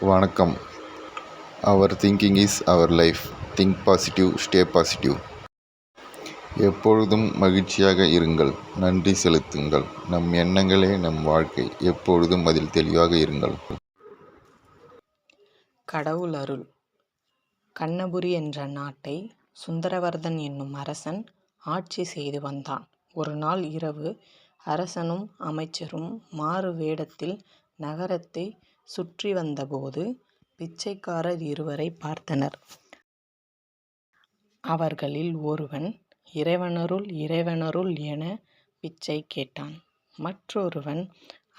வணக்கம். Our thinking is our life think positive stay positive எப்பொழுதும் மகிழ்ச்சியாக இருங்கள். நன்றி செலுத்துங்கள். நம் எண்ணங்களே நம் வாழ்க்கை. எப்பொழுதும் அதில் தெளிவாக இருங்கள். கடவுள் அருள். கண்ணபுரி என்ற நாட்டை சுந்தரவர்தன் என்னும் அரசன் ஆட்சி செய்து வந்தான். ஒரு நாள் இரவு அரசனும் அமைச்சரும் மாறு வேடத்தில் நகரத்தை சுற்றி வந்தபோது பிச்சைக்காரர் இருவரை பார்த்தனர். அவர்களில் ஒருவன் இறைவனருள் இறைவனருள் என பிச்சை கேட்டான். மற்றொருவன்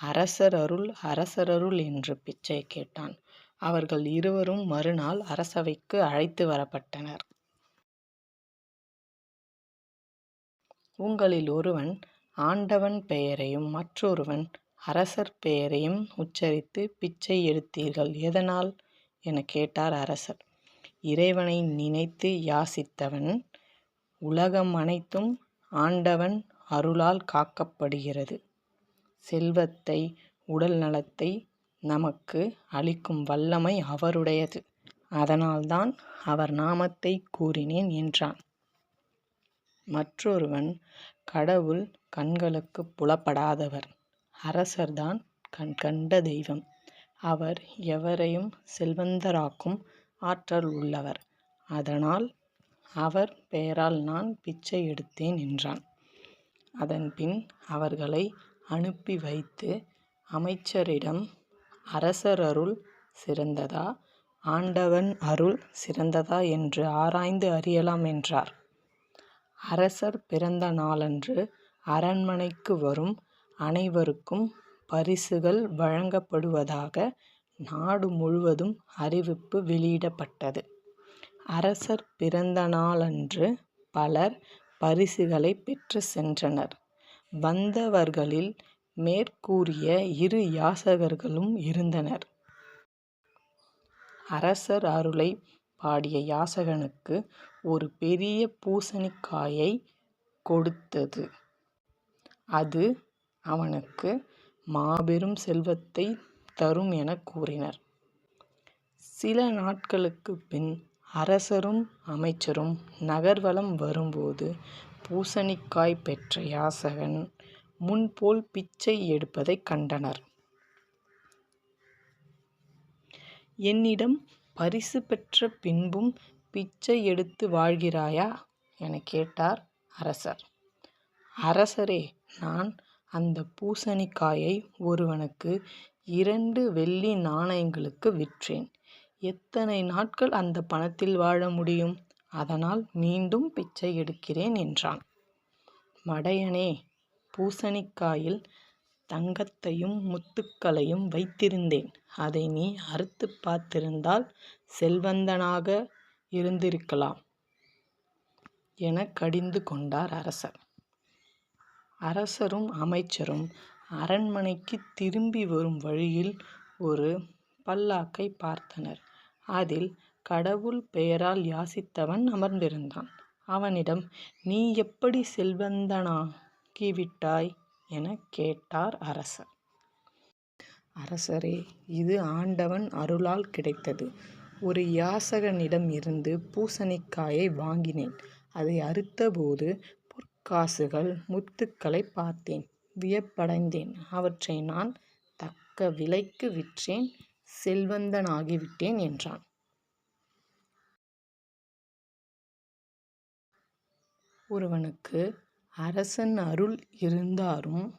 அரசர் அருள் அரசரருள் என்று பிச்சை கேட்டான். அவர்கள் இருவரும் மறுநாள் அரசவைக்கு அழைத்து வரப்பட்டனர். உங்களில் ஒருவன் ஆண்டவன் பெயரையும் மற்றொருவன் அரசர் பெயரையும் உச்சரித்து பிச்சை எடுத்தீர்கள். எதனால்? என கேட்டார் அரசர். இறைவனை நினைத்து யாசித்தவன் உலகம் அனைத்தும் ஆண்டவன் அருளால் காக்கப்படுகிறது. செல்வத்தை உடல் நலத்தை நமக்கு அளிக்கும் வல்லமை அவருடையது. அதனால்தான் அவர் நாமத்தை கூறினேன் என்றான். மற்றொருவன் கடவுள் கண்களுக்கு புலப்படாதவர். அரசர்தான் கண் கண்ட தெய்வம். அவர் எவரையும் செல்வந்தராக்கும் ஆற்றல் உள்ளவர். அதனால் அவர் பெயரால் நான் பிச்சை எடுத்தேன் என்றான். அதன்பின் அவர்களை அனுப்பி வைத்து அமைச்சரிடம் அரசர் அருள் சிறந்ததா? ஆண்டவன் அருள் சிறந்ததா என்று ஆராய்ந்து அறியலாம் என்றார். அரசர் பிறந்த நாளன்று அரண்மனைக்கு வரும் அனைவருக்கும் பரிசுகள் வழங்கப்படுவதாக நாடு முழுவதும் அறிவிப்பு வெளியிடப்பட்டது. அரசர் பிறந்த நாளன்று பலர் பரிசுகளை பெற்று சென்றனர். வந்தவர்களில் மேற்கூறிய இரு யாசகர்களும் இருந்தனர். அரசர் அருளை பாடிய யாசகனுக்கு ஒரு பெரிய பூசணிக்காயை கொடுத்தது. அது அவனுக்கு மாபெரும் செல்வத்தை தரும் எனக் கூறினர். சில நாட்களுக்குப் பின் அரசரும் அமைச்சரும் நகர்வலம் வரும்போது பூசணிக்காய் பெற்ற யாசகன் முன்போல் பிச்சை எடுப்பதைக் கண்டனர். என்னிடம் பரிசு பெற்ற பின்பும் பிச்சை எடுத்து வாழ்கிறாயா? எனக் கேட்டார் அரசர். அரசரே நான் அந்தப் பூசணிக்காயை ஒருவனுக்கு இரண்டு வெள்ளி நாணயங்களுக்கு விற்றேன். எத்தனை நாட்கள் அந்தப் பணத்தில் வாழ முடியும்? அதனால் மீண்டும் பிச்சை எடுக்கிறேன் என்றான். மடையனே பூசணிக்காயில் தங்கத்தையும் முத்துக்களையும் வைத்திருந்தேன். அதை நீ அறுத்துப் பார்த்திருந்தால் செல்வந்தனாக இருந்திருக்கலாம் எனக் கடிந்து கொண்டார் அரசர். அரசரும் அமைச்சரும் அரண்மனைக்குத் திரும்பி வரும் வழியில் ஒரு பல்லாக்கைப் பார்த்தனர். அதில் கடவுள் பெயரால் யாசித்தவன் அமர்ந்திருந்தான். அவனிடம் நீ எப்படி செல்வந்தனாகிவிட்டாய்? எனக் கேட்டார் அரசர். அரசரே இது ஆண்டவன் அருளால் கிடைத்தது. ஒரு யாசகனிடம் இருந்து பூசணிக்காயை வாங்கினேன். அதை அறுத்தபோது பொற்காசுகள் முத்துக்களைப் பார்த்தேன். வியப்படைந்தேன். அவற்றை நான் தக்க விலைக்கு விற்றேன் செல்வந்தனாகிவிட்டேன் என்றான். ஒருவனுக்கு அரசன் அருள் இருந்தாலும்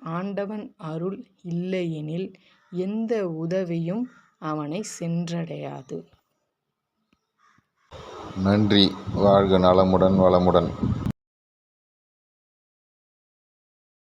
ஆண்டவன் அருள் இல்லையெனில் எந்த உதவியும் அவனை சென்றடையாது. நன்றி வாழ்க நலமுடன் வளமுடன்